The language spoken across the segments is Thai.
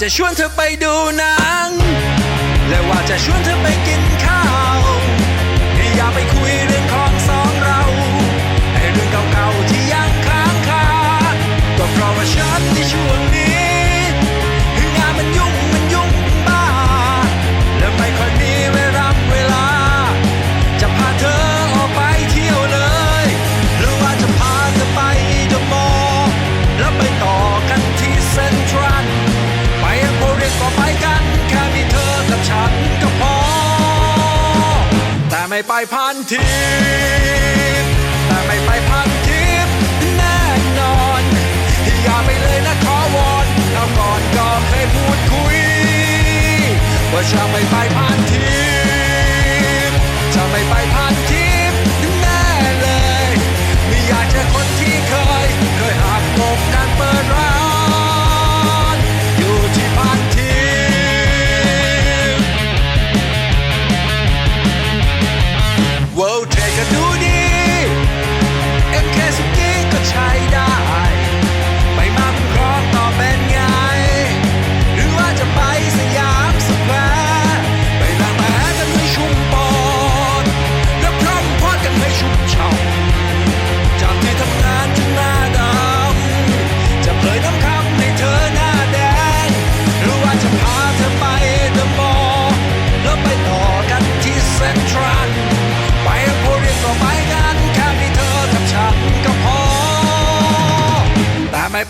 จะชวนเธอไปดูหนัง และว่าจะชวนเธอไปกินข้าว อย่าไปคุยเรื่องของ ไม่ไปพันที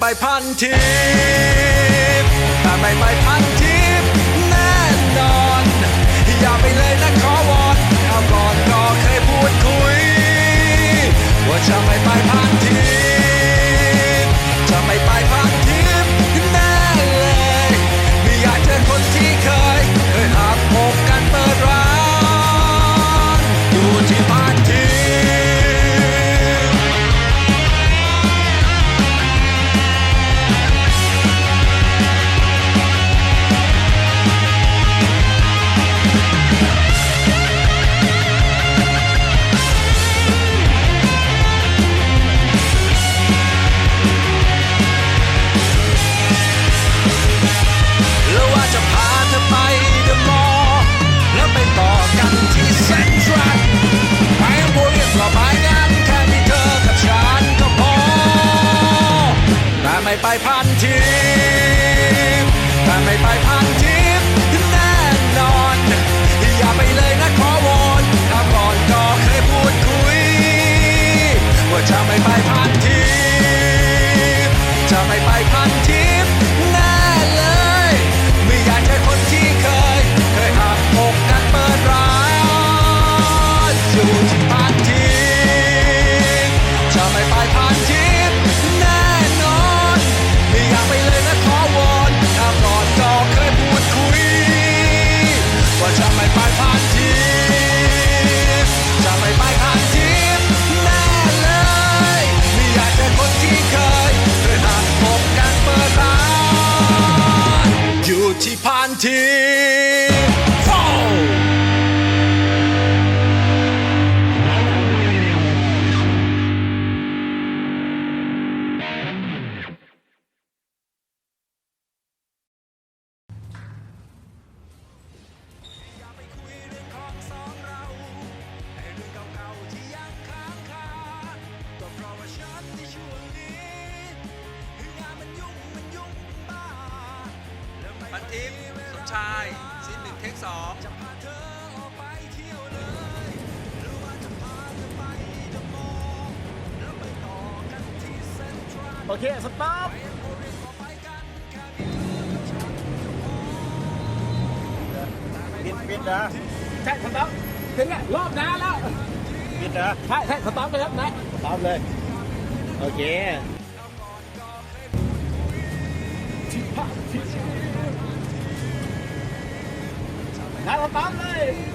ไปพันทิพย์ตามไปไปพันทิ ไปพันทิพย์ถ้าไม่ไปพันทิพแน่นอน อย่าไปเลยนะขอวอนถ้าก่อนก็เคยพูดคุย ว่าจะไม่ไปพันทิพจะไม่ไปพัน Tea. ชิ้นหนึ่งเคสกไอว่โอเค สต๊อปปิดปิดนะใช่สต๊อถึงแล้วรอบน้าแล้วปิดนะใช่ใช่สต๊อปไปครับนะสต๊อปเลย โอเค Have!